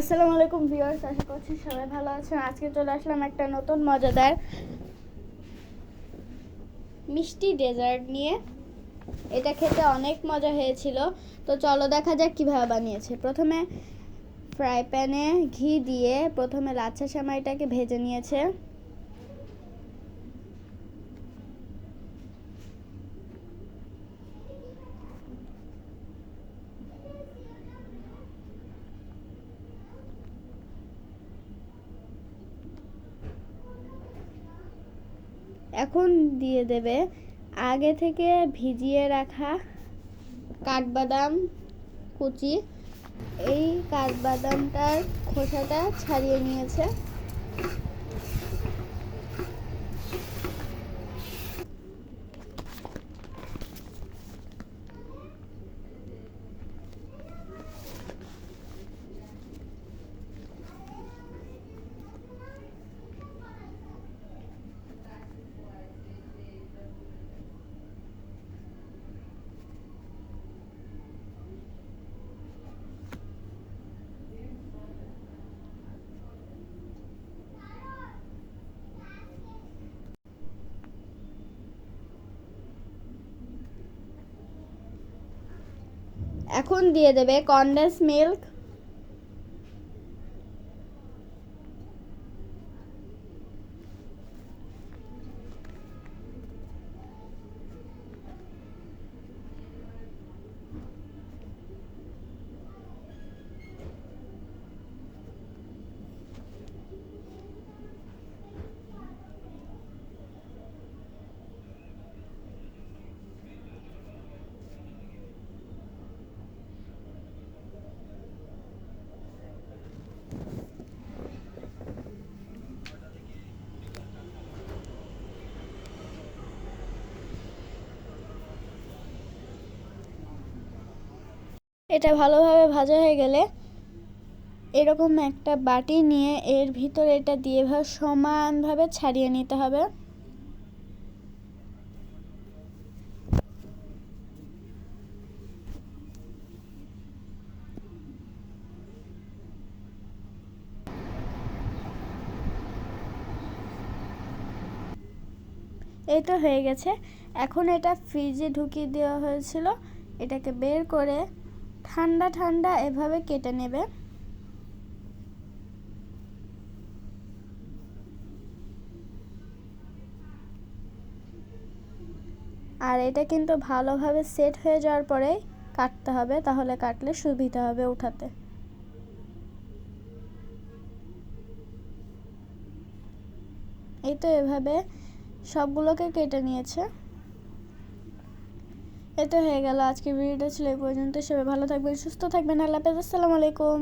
আসসালামু আলাইকুম ভিউয়ার্স, আশা করছি সবাই ভালো আছেন আজকে চলে আসলাম একটা নতুন মজাদার মিষ্টি ডেজার্ট নিয়ে। এটা খেতে অনেক মজা হয়েছিল। তো চলো দেখা যাক কীভাবে বানিয়েছে। প্রথমে ফ্রাই প্যানে ঘি দিয়ে প্রথমে লাচ্ছা সেমাইটাকে ভেজে নিয়েছে। এখন দিয়ে দেবে। আগে থেকে ভিজিয়ে রাখা কাঠবাদাম কুচি। এই কাঠবাদামটার খোসাটা ছাড়িয়ে নিয়েছে। এখন দিয়ে দেবে কন্ডেন্স মিল্ক এটা ভালোভাবে ভাজা হয়ে গেলে এরকম একটা বাটি নিয়ে এর ভিতরে এটা দিয়ে ভাবে সমানভাবে ছাড়িয়ে নিতে হবে। এই তো হয়ে গেছে। এখন এটা ফ্রিজে ঢুকিয়ে দেওয়া হয়েছিল। এটাকে বের করে ঠান্ডা ঠান্ডা এভাবে কেটে নেবে। আর এটা কিন্তু ভালোভাবে সেট হয়ে যাওয়ার পরেই কাটতে হবে, তাহলে কাটলে সুবিধা হবে উঠাতে। এই তো এভাবে সবগুলোকে কেটে নিয়েছে। এতো হয়ে গেল আজকে ভিডিওটা ছিল এই পর্যন্ত। সবাই ভালো থাকবেন, সুস্থ থাকবেন। আল্লাহ হাফেজ। আসসালামু আলাইকুম।